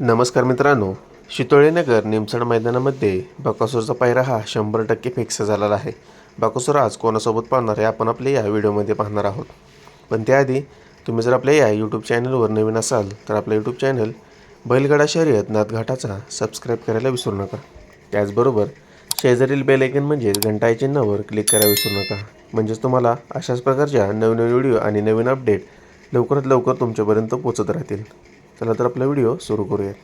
नमस्कार मित्रांनो शितोळेनगर निमसड मैदानामध्ये बकासूरचा पायरा हा शंभर टक्के फिक्स झालेला आहे. बकासूर आज कोणासोबत पाहणार हे आपण आपल्या या व्हिडिओमध्ये पाहणार आहोत. पण त्याआधी तुम्ही जर आपल्या या यूट्यूब चॅनलवर नवीन असाल तर आपलं यूट्यूब चॅनल बैलगाडा शर्यत नाथघाटाचा सबस्क्राईब करायला विसरू नका. त्याचबरोबर शेजारील बेल आयकन म्हणजेच घंटा चिन्हावर क्लिक करायला विसरू नका. म्हणजेच तुम्हाला अशाच प्रकारच्या नवीन नवीन व्हिडिओ आणि नवीन अपडेट लवकरात लवकर तुमच्यापर्यंत पोचत राहतील. चला तर आपला व्हिडिओ सुरू करूयात.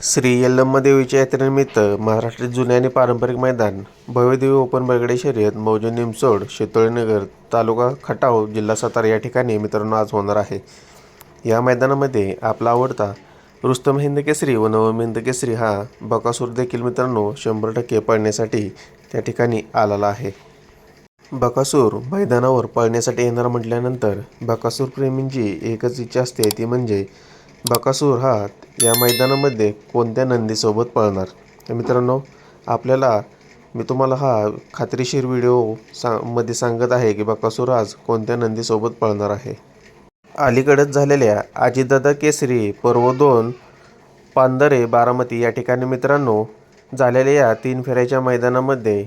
श्री यल्लम्मा देवीच्या यात्रेनिमित्त महाराष्ट्रात जुने आणि पारंपरिक मैदान भव्यदेवी ओपन बगडे शर्यत मौजे निमसोड शेतोळीनगर तालुका खटाव जिल्हा सातारा या ठिकाणी मित्रांनो आज होणार आहे. या मैदानामध्ये आपला आवडता रुस्तम हिंद केसरी व नवम हिंद केसरी हा बकासूर देखील मित्रांनो शंभर टक्के पळण्यासाठी त्या ठिकाणी आलेला आहे. बकासूर मैदानावर पळण्यासाठी येणार म्हटल्यानंतर बकासूर प्रेमींची एकच इच्छा असते ती म्हणजे बकासूर हा या मैदानामध्ये कोणत्या नंदीसोबत पळणार. तर मित्रांनो आपल्याला मी तुम्हाला हा खात्रीशीर व्हिडिओ सा मध्ये सांगत आहे की बकासूर आज कोणत्या नंदीसोबत पळणार आहे. अलीकडेच झालेल्या अजितदादा केसरी पर्व दोन पांदरे बारामती या ठिकाणी मित्रांनो झालेल्या या तीन फेऱ्याच्या मैदानामध्ये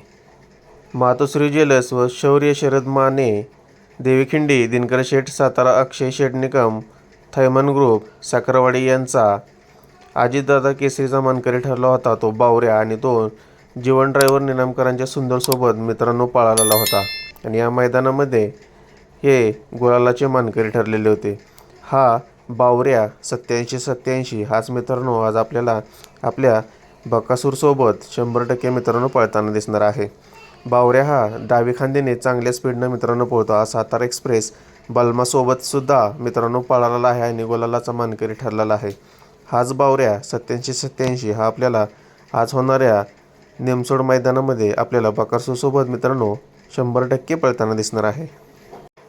मातोश्री जेलस व शौर्य शरद माने देवीखिंडी दिनकर शेठ सातारा अक्षय शेठ निकम थैमन ग्रुप साखरवाडी यांचा अजितदादा केसरीचा मानकरी ठरला होता. तो बावऱ्या आणि तो जीवन ड्रायव्हर निनामकरांच्या सुंदरसोबत मित्रांनो पळालेला होता. आणि या मैदानामध्ये हे गुलालाचे मानकरी ठरलेले होते. हा बावऱ्या सत्याऐंशी सत्याऐंशी हाच मित्रांनो आज आपल्याला आपल्या बकासूरसोबत शंभर टक्के मित्रांनो पळताना दिसणार आहे. बावऱ्या हा डावी खांद्याने चांगल्या स्पीडनं मित्रांनो पळतो हा सातारा एक्सप्रेस बल्मासोबतसुद्धा मित्रांनो पळालेला आहे आणि गोलालाचा मानकरी ठरलेला आहे. हाच बावऱ्या सत्याऐंशी सत्याऐंशी हा आपल्याला आज होणाऱ्या निमसोड मैदानामध्ये आपल्याला बकासूरसोबत मित्रांनो शंभर टक्के पळताना दिसणार आहे.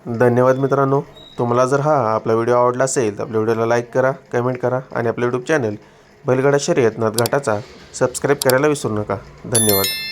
धन्यवाद मित्रांनो. तुम्हाला जर हा आपला व्हिडिओ आवडला असेल तर आपल्या व्हिडिओला लाईक करा कमेंट करा आणि आपलं यूट्यूब चॅनल बैलगाडा शर्यत नाथघाटाचा सबस्क्राईब करायला विसरू नका. धन्यवाद.